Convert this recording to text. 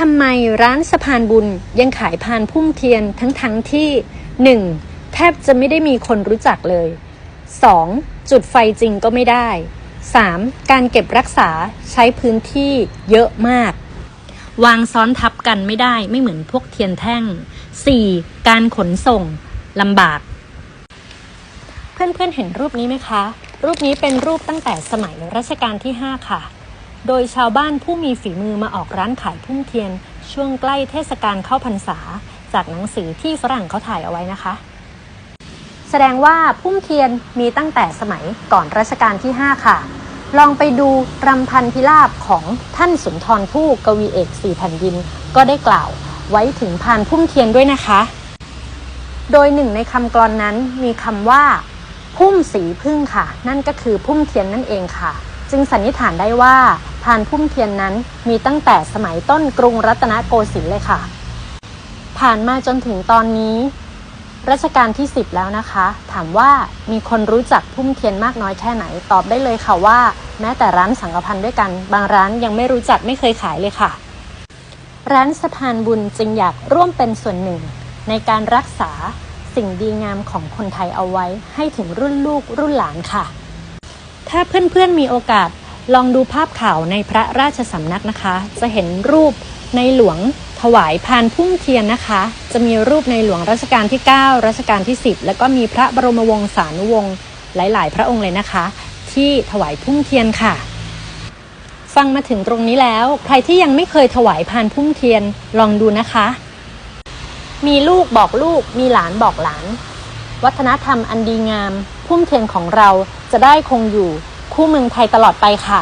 ทำไมร้านสะพานบุญยังขายพานพุ่มเทียนทั้งทั้งๆที่ 1. แทบจะไม่ได้มีคนรู้จักเลย 2. จุดไฟจริงก็ไม่ได้ 3. การเก็บรักษาใช้พื้นที่เยอะมาก วางซ้อนทับกันไม่ได้ไม่เหมือนพวกเทียนแท่ง 4. การขนส่งลำบาก เพื่อนๆเห็นรูปนี้ไหมคะ รูปนี้เป็นรูปตั้งแต่สมัยรัชกาลที่ 5 ค่ะ โดยชาวบ้านผู้มีฝีมือมาออกร้านขายพุ่มเทียน ช่วงใกล้เทศกาลเข้าพรรษา จากหนังสือที่ฝรั่งเขาถ่ายเอาไว้นะคะ แสดงว่าพุ่มเทียนมีตั้งแต่สมัยก่อนรัชกาลที่ 5 ค่ะ ลองไปดูรำพันพิราบของท่านสุนทรภู่กวีเอกสี่แผ่นดิน ก็ได้กล่าวไว้ถึงพานพุ่มเทียนด้วยนะคะ โดยหนึ่งในคำกลอนนั้นมีคำว่า พุ่มสีพึ่งค่ะ นั่นก็คือพุ่มเทียนนั่นเองค่ะ จึงสันนิษฐานได้ว่า พานพุ่มเทียนนั้นมีตั้งแต่สมัยต้นกรุงรัตนโกสินทร์เลยค่ะ ผ่านมาจนถึงตอนนี้รัชกาลที่ 10 แล้วนะคะ ถามว่ามีคนรู้จักพุ่มเทียนมากน้อยแค่ไหน ตอบได้เลยค่ะว่า แม้แต่ร้านสังกพันธ์ด้วยกัน บางร้านยังไม่รู้จักไม่เคยขายเลยค่ะ ร้านสะพานบุญจึงอยากร่วมเป็นส่วนหนึ่ง ในการรักษาสิ่งดีงามของคนไทยเอาไว้ ให้ถึงรุ่นลูกรุ่นหลานค่ะ ถ้าเพื่อนๆมีโอกาส ลองดูภาพข่าวในพระราชสำนักนะคะ จะเห็นรูปในหลวงถวายพานพุ่มเทียนนะคะ จะมีรูปในหลวงรัชกาลที่ 9 รัชกาลที่ 10 แล้วก็มีพระบรมวงศานุวงศ์หลาย ๆ พระองค์เลยนะคะ ที่ถวายพุ่มเทียนค่ะ ฟังมาถึงตรงนี้แล้ว ใครที่ยังไม่เคยถวายพานพุ่มเทียนลองดูนะคะ มีลูกบอกลูกมีหลานบอกหลาน วัฒนธรรมอันดีงาม พุ่มเทียนของเราจะได้คงอยู่ คู่เมืองไทยตลอดไปค่ะ